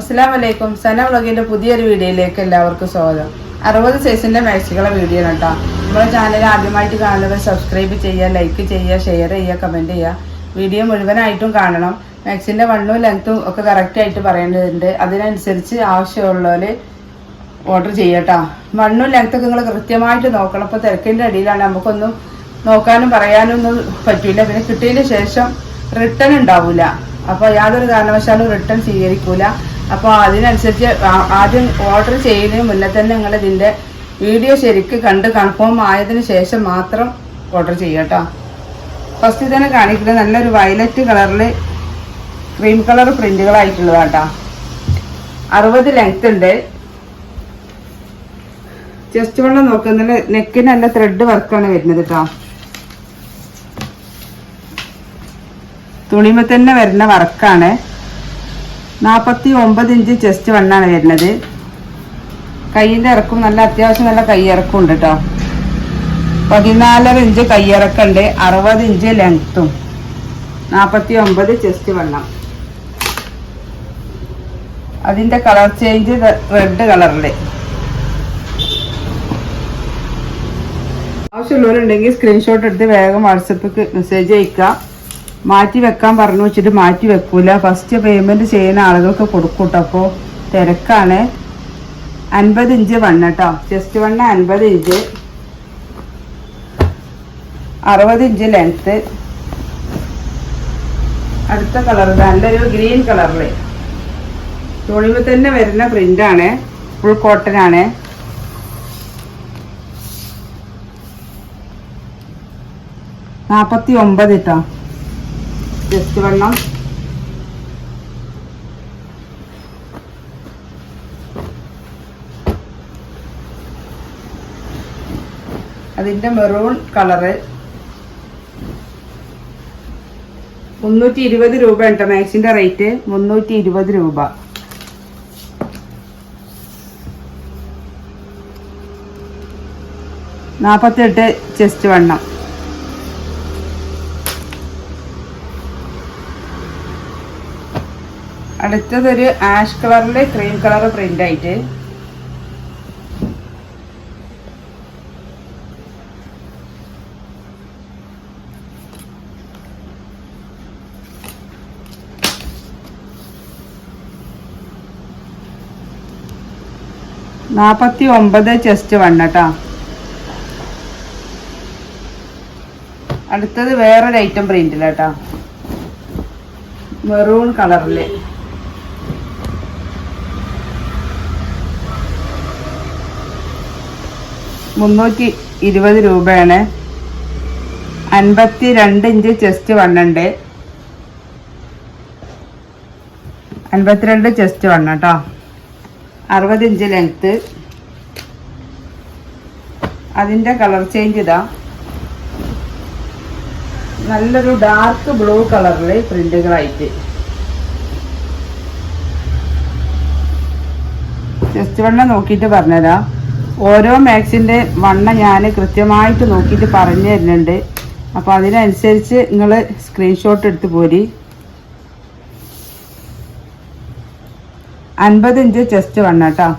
അസ്സാം വലൈക്കും സന വ്ളോഗിന്റെ പുതിയൊരു വീഡിയോയിലേക്ക് എല്ലാവർക്കും സ്വാഗതം. അറുപത് സൈസിന്റെ മാക്സികളെ വീഡിയോ കേട്ടോ. നമ്മുടെ ചാനൽ ആദ്യമായിട്ട് കാണുന്നവർ സബ്സ്ക്രൈബ് ചെയ്യുക ലൈക്ക് ചെയ്യുക ഷെയർ ചെയ്യുക കമന്റ് ചെയ്യുക. വീഡിയോ മുഴുവനായിട്ടും കാണണം. മാക്സിന്റെ വണ്ണും ലെങ്ത്തും ഒക്കെ കറക്റ്റ് ആയിട്ട് പറയേണ്ടതുണ്ട്. അതിനനുസരിച്ച് ആവശ്യമുള്ളവര് ഓർഡർ ചെയ്യട്ടോ വണ്ണും ലെങ്ത്തൊക്കെ നിങ്ങൾ കൃത്യമായിട്ട് നോക്കണം. അപ്പൊ തിരക്കിന്റെ അടിയിലാണ്. നമുക്കൊന്നും നോക്കാനും പറയാനും ഒന്നും പറ്റില്ല പിന്നെ കിട്ടിയതിന് ശേഷം റിട്ടേൺ ഉണ്ടാവില്ല അപ്പോൾ യാതൊരു കാരണവശാലും റിട്ടേൺ സ്വീകരിക്കൂല. അപ്പോൾ അതിനനുസരിച്ച് ആദ്യം ഓർഡർ ചെയ്യുന്നതിന് മുന്നേ തന്നെ നിങ്ങൾ ഇതിന്റെ വീഡിയോ ശരിക്ക് കണ്ട് കൺഫേം ആയതിന് ശേഷം മാത്രം ഓർഡർ ചെയ്യട്ടോ ഫസ്റ്റ് തന്നെ കാണിക്കുന്നത് നല്ലൊരു വയലറ്റ് കളറിൽ ക്രീം കളർ പ്രിന്റുകളായിട്ടുള്ളതാട്ടോ അറുപത് ലെങ്ത് ഉണ്ട്. ചെസ്റ്റ് വെള്ളം നോക്കുന്നതിൽ നെക്കിന് നല്ല ത്രെഡ് വർക്കാണ് വരുന്നത് കേട്ടോ. തുണിമ തന്നെ വരുന്ന വർക്കാണ് നാൽപ്പത്തി ഒമ്പത് ഇഞ്ച് ചെസ്റ്റ് വണ്ണാണ് വരുന്നത്. കൈയിന്റെ ഇറക്കും നല്ല അത്യാവശ്യം നല്ല കൈയിറക്കും ഉണ്ട് കേട്ടോ പതിനാലര ഇഞ്ച് കയ്യിറക്കുണ്ട് അറുപത് ഇഞ്ച് ലെങ്ത്തും നാൽപ്പത്തി ഒമ്പത് ചെസ്റ്റ് വണ്ണം അതിന്റെ കളർ ചേഞ്ച് റെഡ് കളറിൽ ആവശ്യമുള്ളവരുണ്ടെങ്കിൽ സ്ക്രീൻഷോട്ട് എടുത്ത് വേഗം വാട്സപ്പിക്ക് മെസ്സേജ് അയക്കുക മാറ്റി വെക്കാൻ പറഞ്ഞു വെച്ചിട്ട് മാറ്റി വെക്കൂല ഫസ്റ്റ് പേയ്മെന്റ് ചെയ്യുന്ന ആളുകൾക്ക് കൊടുക്കൂട്ടോ അപ്പോ തിരക്കാണ്. അൻപത് ഇഞ്ച് വണ്ണ കേട്ടോ ജസ്റ്റ് വണ്ണ അൻപത് ഇഞ്ച്. അറുപത് ഇഞ്ച് ലെങ്ത്ത് അടുത്ത കളർ നല്ലൊരു ഗ്രീൻ കളറിൽ തുണിമ തന്നെ വരുന്ന പ്രിന്റാണ് ഫുൾ കോട്ടൺ ആണ്. നാപ്പത്തി ഒമ്പത് കേട്ടോ ജസ്റ്റ് വെള്ളം. അതിന്റെ മെറൂൺ കളറ് മുന്നൂറ്റി ഇരുപത് രൂപ ഉണ്ട്. മാക്സിന്റെ റേറ്റ് മുന്നൂറ്റി ഇരുപത് രൂപ. നാപ്പത്തെട്ട് ചെസ്റ്റ് വണ്ണം അടുത്തതൊരു ആഷ് കളറിൽ ക്രീം കളർ പ്രിന്റ് ആയിട്ട് നാപ്പത്തി ഒമ്പത് ചെസ്റ്റ് വണ്ണട്ടാ അടുത്തത് വേറൊരു ഐറ്റം പ്രിന്റിലാട്ടാ. മെറൂൺ കളറിൽ. മുന്നൂറ്റി ഇരുപത് രൂപയാണ്. അൻപത്തി രണ്ട് ഇഞ്ച് ചെസ്റ്റ് വണ്ണുണ്ട്. അൻപത്തിരണ്ട് ചെസ്റ്റ് വണ്ണ കേട്ടോ. അറുപത് ഇഞ്ച് ലെങ്ത്ത് അതിന്റെ കളർ ചേഞ്ച് ഇതാ. നല്ലൊരു ഡാർക്ക് ബ്ലൂ കളറിൽ പ്രിന്റുകളായിട്ട് ചെസ്റ്റ് വണ്ണം നോക്കിയിട്ട് പറഞ്ഞുതരാം. ഓരോ മാക്സിന്റെ വണ്ണ ഞാൻ കൃത്യമായിട്ട് നോക്കിയിട്ട് പറഞ്ഞു തരുന്നുണ്ട്. അപ്പോൾ അതിനനുസരിച്ച് നിങ്ങൾ സ്ക്രീൻഷോട്ട് എടുത്ത് പോരി. അൻപത് ഇഞ്ച് ചെസ്റ്റ് വണ്ണ കേട്ടോ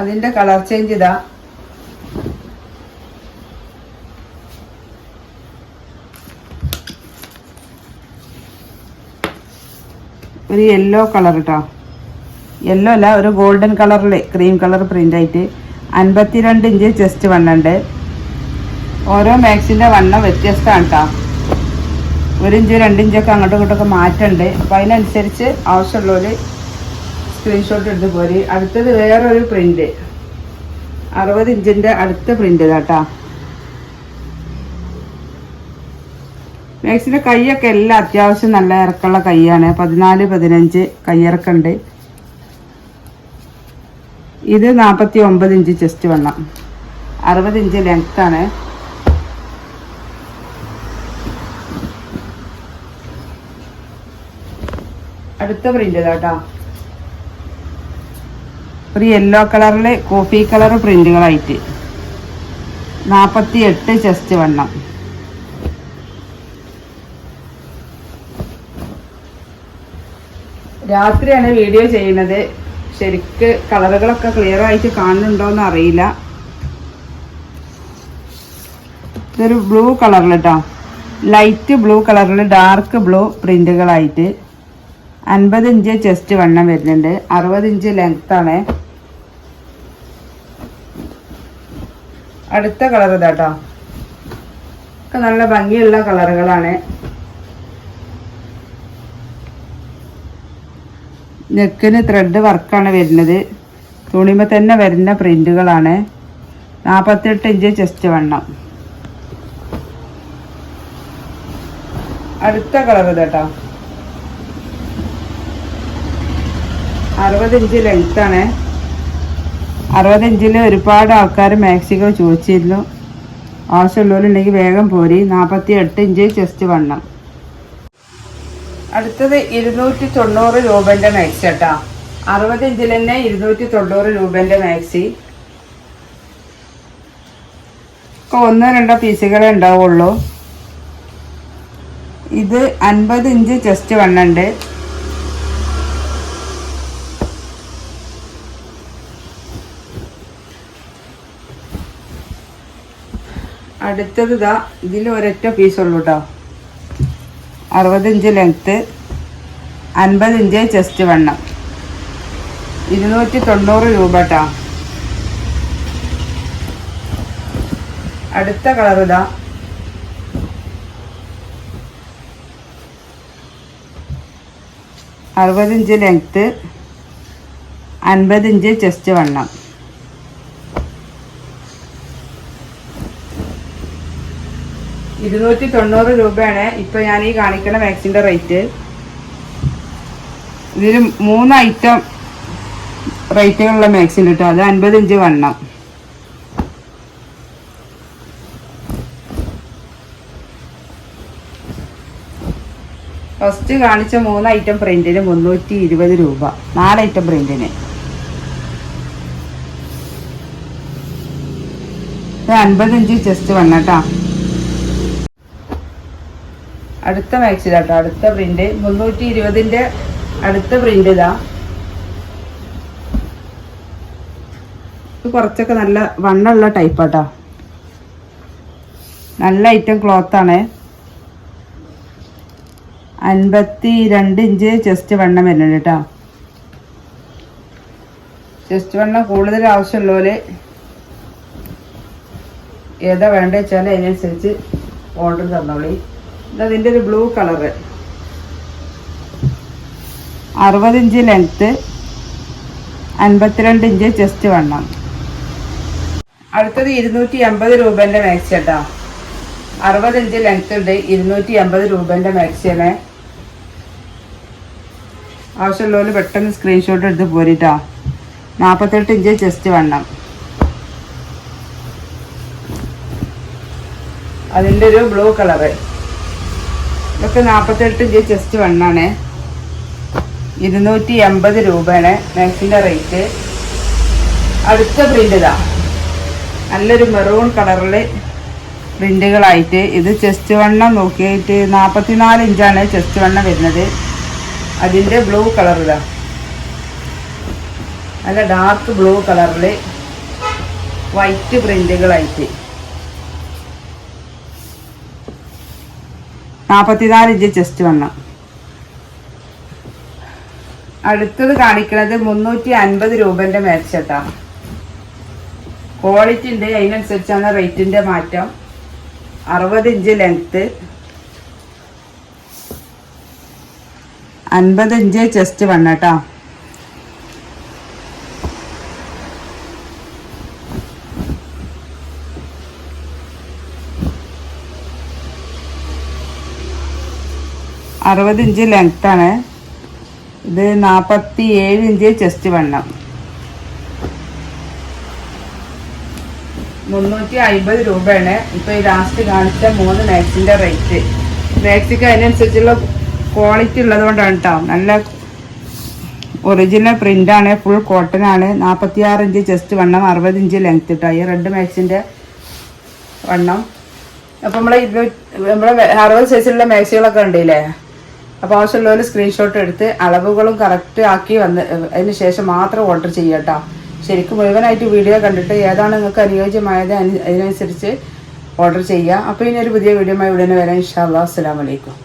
അതിന്റെ കളർ ചേഞ്ച് ഇതാ. ഒരു യെല്ലോ കളർ കേട്ടോ യെല്ലോ അല്ല ഒരു ഗോൾഡൻ കളറിൽ ക്രീം കളർ പ്രിന്റ് ആയിട്ട്. അൻപത്തിരണ്ട് ഇഞ്ച് ചെസ്റ്റ് വണ്ണുണ്ട്. ഓരോ മാക്സിന്റെ വണ്ണം വ്യത്യസ്തമാണ് കേട്ടോ ഒരു ഇഞ്ച് രണ്ട് ഇഞ്ചൊക്കെ അങ്ങോട്ടും ഇങ്ങോട്ടൊക്കെ മാറ്റമുണ്ട് അപ്പോൾ അതിനനുസരിച്ച് ആവശ്യമുള്ളവർ സ്ക്രീൻഷോട്ട് എടുത്ത് പോരി. അടുത്തത് വേറൊരു പ്രിന്റ് അറുപത് ഇഞ്ചിന്റെ അടുത്ത പ്രിന്റ് കേട്ടോ മാക്സിന്റെ കൈയൊക്കെ എല്ലാം അത്യാവശ്യം നല്ല ഇറക്കമുള്ള കൈയാണ്. പതിനാല് പതിനഞ്ച് കൈയിറക്കുണ്ട് ഇത് നാൽപ്പത്തി ഒമ്പത് ഇഞ്ച് ചെസ്റ്റ് വണ്ണം. അറുപത് ഇഞ്ച് ലെങ്ത് ആണ്. അടുത്ത പ്രിന്റ് കേട്ടോ ഒരു യെല്ലോ കളറിൽ കോഫി കളർ പ്രിന്റുകളായിട്ട് നാൽപ്പത്തി എട്ട് ചെസ്റ്റ് വണ്ണം. രാത്രിയാണ് വീഡിയോ ചെയ്യുന്നത്. ശരിക്ക് കളറുകളൊക്കെ ക്ലിയർ ആയിട്ട് കാണുന്നുണ്ടോന്ന് അറിയില്ല. ഇതൊരു ബ്ലൂ കളറിൽ കേട്ടോ ലൈറ്റ് ബ്ലൂ കളറിൽ ഡാർക്ക് ബ്ലൂ പ്രിന്റുകളായിട്ട് അൻപത് ഇഞ്ച് ചെസ്റ്റ് വണ്ണം വരുന്നുണ്ട്. അറുപത് ഇഞ്ച് ലെങ്ത് ആണ്. അടുത്ത കളർ ഇതാട്ടോ. ഒക്കെ നല്ല ഭംഗിയുള്ള കളറുകളാണ് നെക്കിന് ത്രെഡ് വർക്കാണ് വരുന്നത്. തുണിമ തന്നെ വരുന്ന പ്രിന്റുകളാണ്. നാൽപ്പത്തെട്ട് ഇഞ്ച് ചെസ്റ്റ് വണ്ണം. അടുത്ത കളർ കേട്ടോ. അറുപത് ഇഞ്ച് ലെങ്ത് ആണ്. അറുപത് ഇഞ്ചിൽ ഒരുപാട് ആൾക്കാർ മാക്സികൾ ചോദിച്ചിരുന്നു. ആവശ്യമുള്ളവരുണ്ടെങ്കിൽ വേഗം പോരി. നാൽപ്പത്തി എട്ട് ഇഞ്ച് ചെസ്റ്റ് വണ്ണം. അടുത്തത് ഇരുന്നൂറ്റി തൊണ്ണൂറ് രൂപന്റെ മാക്സി കേട്ടാ അറുപത് ഇഞ്ചിൽ തന്നെ ഇരുന്നൂറ്റി തൊണ്ണൂറ് രൂപന്റെ മാക്സി ഒക്കെ ഒന്നോ രണ്ടോ പീസുകളെ ഉണ്ടാവുള്ളൂ. ഇത് അൻപത് ഇഞ്ച് ചെസ്റ്റ് വണ്ണുണ്ട് അടുത്തത് ഇതാ ഇതിൽ ഒരൊറ്റ പീസുള്ളൂ കേട്ടോ അറുപത് ഇഞ്ച് ലെങ്ത്ത് അൻപത് ഇഞ്ച് ചെസ്റ്റ് വണ്ണം. ഇരുന്നൂറ്റി തൊണ്ണൂറ് രൂപ കേട്ടോ അടുത്ത കളർ ഇതാ. അറുപത് ഇഞ്ച് ലെങ്ത്ത് അൻപത് ഇഞ്ച് ചെസ്റ്റ് വണ്ണം. ഇരുന്നൂറ്റി തൊണ്ണൂറ് രൂപയാണ് ഇപ്പൊ ഞാൻ ഈ കാണിക്കുന്ന മാക്സിന്റെ റേറ്റ്. ഇതിൽ മൂന്ന് ഐറ്റം റേറ്റുകളുള്ള മാക്സിൻ കിട്ടും. അത് അൻപത് ഇഞ്ച് വണ്ണം. ഫസ്റ്റ് കാണിച്ച മൂന്ന് ഐറ്റം പ്രിന്റിന് മുന്നൂറ്റി ഇരുപത് രൂപ. നാല് ഐറ്റം പ്രിന്റിന്. അൻപത് ഇഞ്ച് ചെസ്റ്റ് വണ്ണട്ടാ അടുത്ത മാക്സി കേട്ടോ അടുത്ത പ്രിന്റ് മുന്നൂറ്റി ഇരുപതിന്റെ അടുത്ത പ്രിന്റ് ഇതാ. കുറച്ചൊക്കെ നല്ല വണ്ണമുള്ള ടൈപ്പാട്ടോ നല്ല ഐറ്റം ക്ലോത്ത് ആണ്. അൻപത്തി രണ്ട് ഇഞ്ച് ചെസ്റ്റ് വണ്ണം വരുന്നുണ്ട് കേട്ടോ ചെസ്റ്റ് വണ്ണം കൂടുതൽ ആവശ്യമുള്ളവര് ഏതാ വേണ്ടത് വെച്ചാൽ അതിനനുസരിച്ച് ഓർഡർ തന്നോളി. ഇത് അതിന്റെ ഒരു ബ്ലൂ കളർ അറുപത് ഇഞ്ച് ലെങ്ത്ത് അൻപത്തിരണ്ട് ഇഞ്ച് ചെസ്റ്റ് വണ്ണം. അടുത്തത് ഇരുന്നൂറ്റി എൺപത് രൂപേന്റെ മാക്സി കേട്ടോ അറുപത് ഇഞ്ച് ലെങ്ത് ഉണ്ട് ഇരുന്നൂറ്റി എൺപത് രൂപേന്റെ മാക്സിയാണ് ആവശ്യമുള്ളവർ പെട്ടെന്ന് സ്ക്രീൻഷോട്ട് എടുത്ത് പോരിട്ടോ. നാൽപ്പത്തെട്ട് ഇഞ്ച് ചെസ്റ്റ് വണ്ണം. അതിന്റെ ഒരു ബ്ലൂ കളറ്. ഇതൊക്കെ നാൽപ്പത്തെട്ട് ഇഞ്ച് ചെസ്റ്റ് വണ്ണാണ് ഇരുന്നൂറ്റി എൺപത് രൂപയാണ് മാക്സിന്റെ റേറ്റ് അടുത്ത പ്രിന്റ് ഇതാ. നല്ലൊരു മെറൂൺ കളറിൽ പ്രിന്റുകളായിട്ട് ഇത് ചെസ്റ്റ് വണ്ണം നോക്കിയിട്ട് നാൽപ്പത്തിനാല് ഇഞ്ചാണ് ചെസ്റ്റ് വണ്ണം വരുന്നത്. അതിന്റെ ബ്ലൂ കളർ ഇതാ. നല്ല ഡാർക്ക് ബ്ലൂ കളറിൽ വൈറ്റ് പ്രിന്റുകളായിട്ട് നാൽപ്പത്തിനാല് ഇഞ്ച് ചെസ്റ്റ് വണ്ണം. അടുത്തത് കാണിക്കുന്നത് മുന്നൂറ്റി അൻപത് രൂപന്റെ മേടിച്ചട്ടാ ക്വാളിറ്റി ഉണ്ട് അതിനനുസരിച്ചാണ് റേറ്റിന്റെ മാറ്റം. അറുപത് ഇഞ്ച് ലെങ്ത്ത് അൻപത് ഇഞ്ച് ചെസ്റ്റ് വണ്ണട്ടാ അറുപത് ഇഞ്ച് ലെങ്ത് ആണ്. ഇത് നാൽപ്പത്തി ഏഴ് ഇഞ്ച് ചെസ്റ്റ് വണ്ണം. മുന്നൂറ്റി അമ്പത് രൂപയാണ്. ഇപ്പൊ ഈ ലാസ്റ്റ് കാണിച്ച മൂന്ന് മാക്സിന്റെ റേറ്റ് മാക്സിക്ക് അതിനനുസരിച്ചുള്ള ക്വാളിറ്റി ഉള്ളതുകൊണ്ടാണ് കേട്ടോ നല്ല ഒറിജിനൽ പ്രിന്റ് ആണ് ഫുൾ കോട്ടൺ ആണ്. നാൽപ്പത്തി ആറ് ഇഞ്ച് ചെസ്റ്റ് വണ്ണം അറുപത് ഇഞ്ച് ലെങ്ത് ഇട്ടായി റെഡ് മാക്സിന്റെ വണ്ണം. അപ്പോൾ നമ്മളെ ഇരുന്നൂറ്റി നമ്മളെ അറുപത് സൈസിലുള്ള മാക്സികളൊക്കെ ഉണ്ടല്ലേ അപ്പോൾ ആവശ്യമുള്ളവർ സ്ക്രീൻഷോട്ട് എടുത്ത് അളവുകളും കറക്റ്റ് ആക്കി വന്ന് അതിന് ശേഷം മാത്രം ഓർഡർ ചെയ്യട്ടോ ശരിക്കും മുഴുവനായിട്ട് വീഡിയോ കണ്ടിട്ട് ഏതാണ് നിങ്ങൾക്ക് അനുയോജ്യമായത് അതിനനുസരിച്ച് ഓർഡർ ചെയ്യുക. അപ്പോൾ ഇനി ഒരു പുതിയ വീഡിയോ ഉടനെ വരാം. ഇൻഷാ അല്ലാ അസ്സലാമു അലൈക്കും.